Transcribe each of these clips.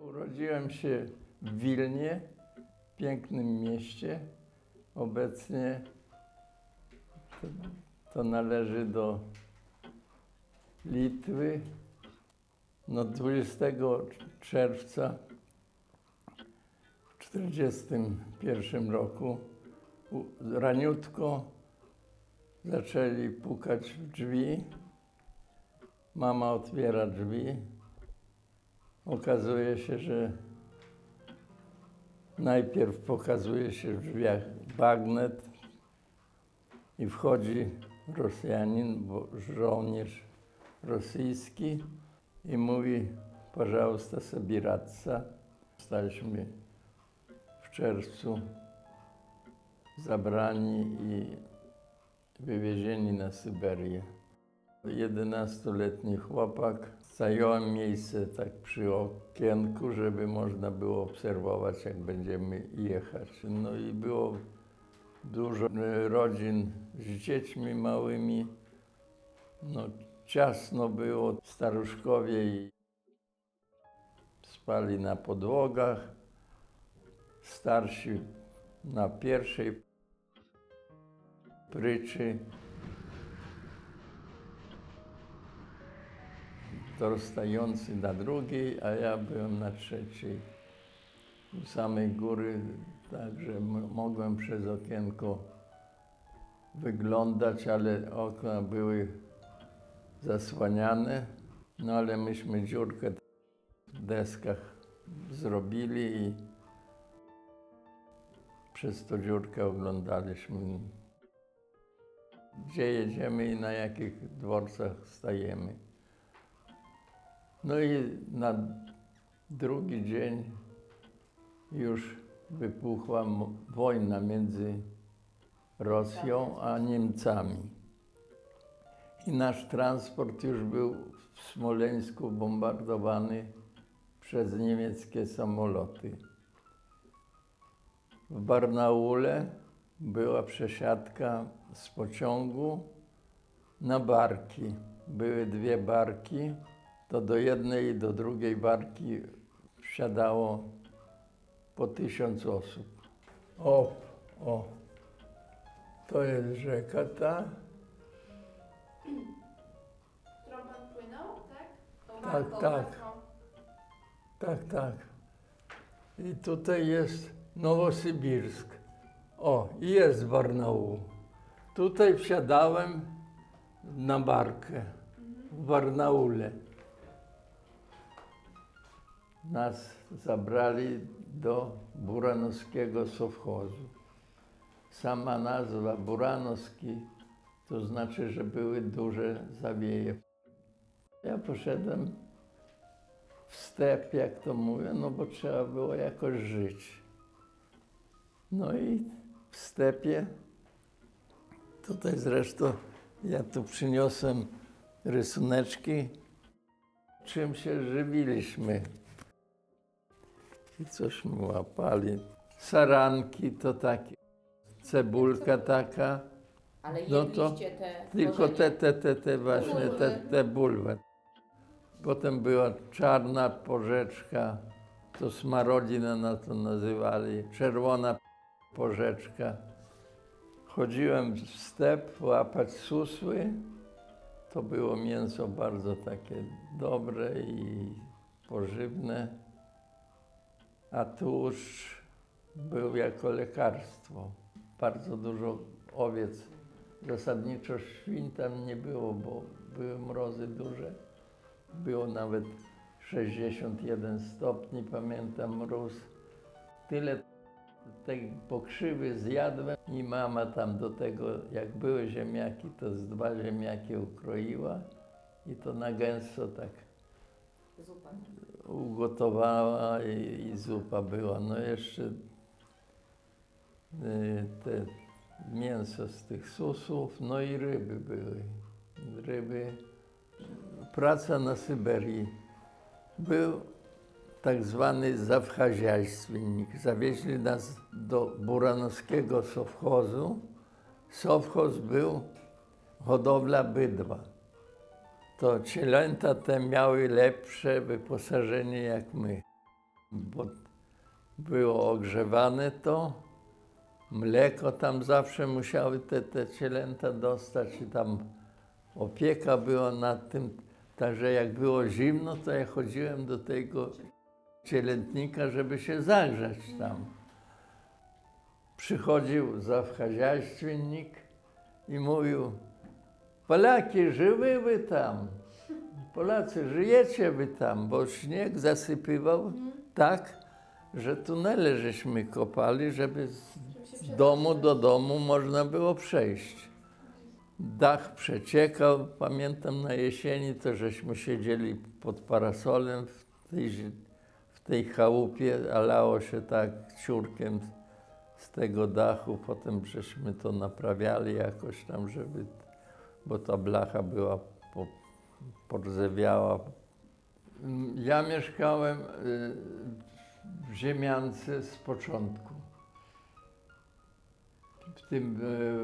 Urodziłem się w Wilnie, pięknym mieście. Obecnie to, to należy do Litwy. No 20 czerwca w 1941 roku raniutko zaczęli pukać w drzwi. Mama otwiera drzwi. Okazuje się, że najpierw pokazuje się w drzwiach bagnet i wchodzi Rosjanin, bo żołnierz rosyjski i mówi, пожалуйста, собираться. Staliśmy w czerwcu zabrani i wywiezieni na Syberię. 11-letni chłopak. Zająłem miejsce tak przy okienku, żeby można było obserwować, jak będziemy jechać. No i było dużo rodzin z dziećmi małymi. No, ciasno było, staruszkowie spali na podłogach, starsi na pierwszej pryczy. dorastający na drugiej, a ja byłem na trzeciej. U samej góry, także mogłem przez okienko wyglądać, ale okna były zasłaniane. No ale myśmy dziurkę w deskach zrobili i przez tą dziurkę oglądaliśmy, gdzie jedziemy i na jakich dworcach stajemy. No i na drugi dzień już wybuchła m- wojna między Rosją a Niemcami. I nasz transport już był w Smoleńsku bombardowany przez niemieckie samoloty. W Barnaule była przesiadka z pociągu na barki. Były dwie barki, to do jednej i do drugiej barki wsiadało po tysiąc osób. O, o, to jest rzeka ta. którą pan płynął, tak? Tą Tak, tak. Tak, tak. I tutaj jest Nowosybirsk. O, i jest Barnaul. Tutaj wsiadałem na barkę w Barnaule. Nas zabrali do Buranowskiego Sowchozu. Sama nazwa Buranowski to znaczy, że były duże zawieje. Ja poszedłem w step, jak to mówią, no bo trzeba było jakoś żyć. No i w stepie, tutaj zresztą ja tu przyniosłem rysuneczki, czym się żywiliśmy. I cośmy łapali. Saranki to takie, cebulka taka, Ale No to te tylko te, te, te, te właśnie, te, te bulwy. Potem była czarna porzeczka, to smarodzina na to nazywali, czerwona porzeczka. Chodziłem w step łapać susły. To było mięso bardzo takie dobre i pożywne. A tłuszcz był jako lekarstwo. Bardzo dużo owiec. Zasadniczo świń tam nie było, bo były mrozy duże. Było nawet 61 stopni, pamiętam mróz. Tyle tej pokrzywy zjadłem i mama tam do tego, jak były ziemniaki, to z dwa ziemniaki ukroiła i to na gęsto tak Zupa. ugotowała i, i zupa była. No jeszcze y, te mięso z tych susów, no i ryby były. Ryby. Praca na Syberii. Był tak zwany zawchaziajstwennik. Zawieźli nas do Buranowskiego sowchozu. Sowchoz był hodowla bydła. To cielęta te miały lepsze wyposażenie jak my, bo było ogrzewane to, mleko tam zawsze musiały te, te cielęta dostać i tam opieka była nad tym. Także jak było zimno, to ja chodziłem do tego cielętnika, żeby się zagrzać tam. Przychodził zawchaziajstwennik i mówił, Polaki, żyły wy tam? Polacy, żyjecie wy tam? Bo śnieg zasypywał tak, że tunele żeśmy kopali, żeby z domu do domu można było przejść. Dach przeciekał, pamiętam na jesieni to żeśmy siedzieli pod parasolem w tej, tej chałupie, a lało się tak ciurkiem z tego dachu. Potem żeśmy to naprawiali jakoś tam, żeby, bo ta blacha była po, porzewiała. Ja mieszkałem y, w Ziemiance z początku w tym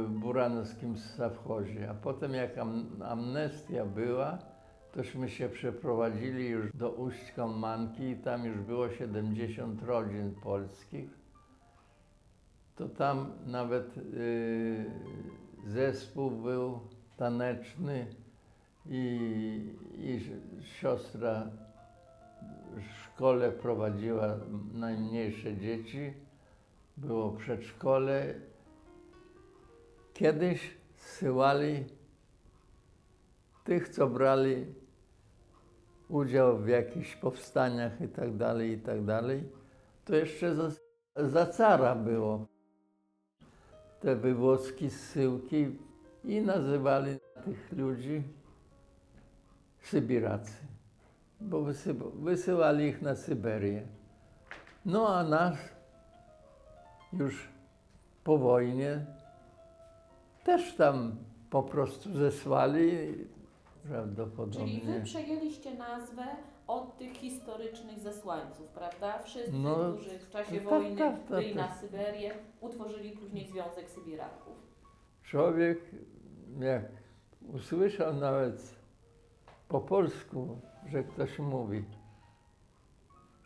e, buranowskim sawchozie. A potem jak am, amnestia była, tośmy się przeprowadzili już do Uść-Manki i tam już było 70 rodzin polskich. To tam nawet y, zespół był taneczny i, i siostra w szkole prowadziła najmniejsze dzieci. Było przedszkole Kiedyś zsyłali tych, co brali udział w jakichś powstaniach i tak dalej, i tak dalej. To jeszcze za, za cara było. Te wywozki, zsyłki i nazywali tych ludzi Sybiracy, bo wysył, wysyłali ich na Syberię. No a nas już po wojnie też tam po prostu zesłali prawdopodobnie. Czyli wy przejęliście nazwę od tych historycznych zesłańców, prawda? Wszyscy, No, którzy w czasie tak, wojny tak, tak, byli tak. na Syberię, utworzyli później Związek Sybiraków. Człowiek, jak usłyszał nawet po polsku, że ktoś mówi,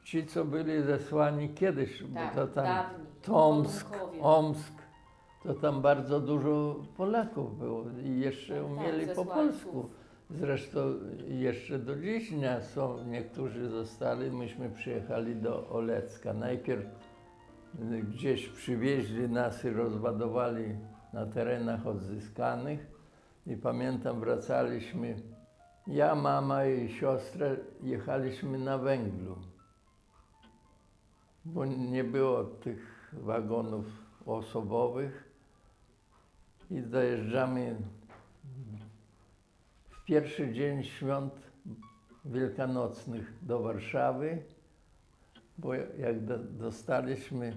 ci, co byli zesłani kiedyś, Tak, bo to tam dawni, Tomsk. Omsk, to tam bardzo dużo Polaków było i jeszcze Tak, umieli tak, po polsku. Zresztą jeszcze do dziś dnia są, niektórzy zostali, myśmy przyjechali do Olecka. Najpierw gdzieś przywieźli nas i rozładowali na terenach odzyskanych. I pamiętam wracaliśmy, ja, mama i siostra jechaliśmy na węglu, bo nie było tych wagonów osobowych. I dojeżdżamy pierwszy dzień świąt wielkanocnych do Warszawy, bo jak do, dostaliśmy,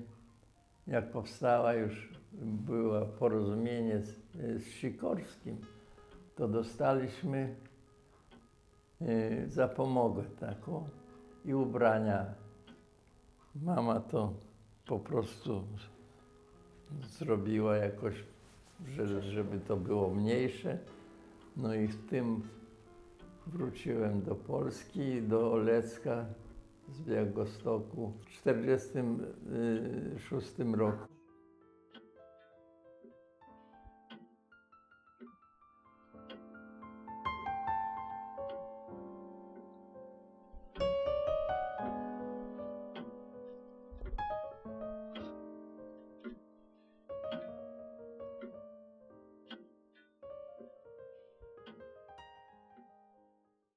jak powstała już, było porozumienie z, z Sikorskim, to dostaliśmy e, zapomogę taką i ubrania. Mama to po prostu zrobiła jakoś, że, żeby to było mniejsze. No i w tym wróciłem do Polski, do Olecka z Białegostoku w 1946 roku.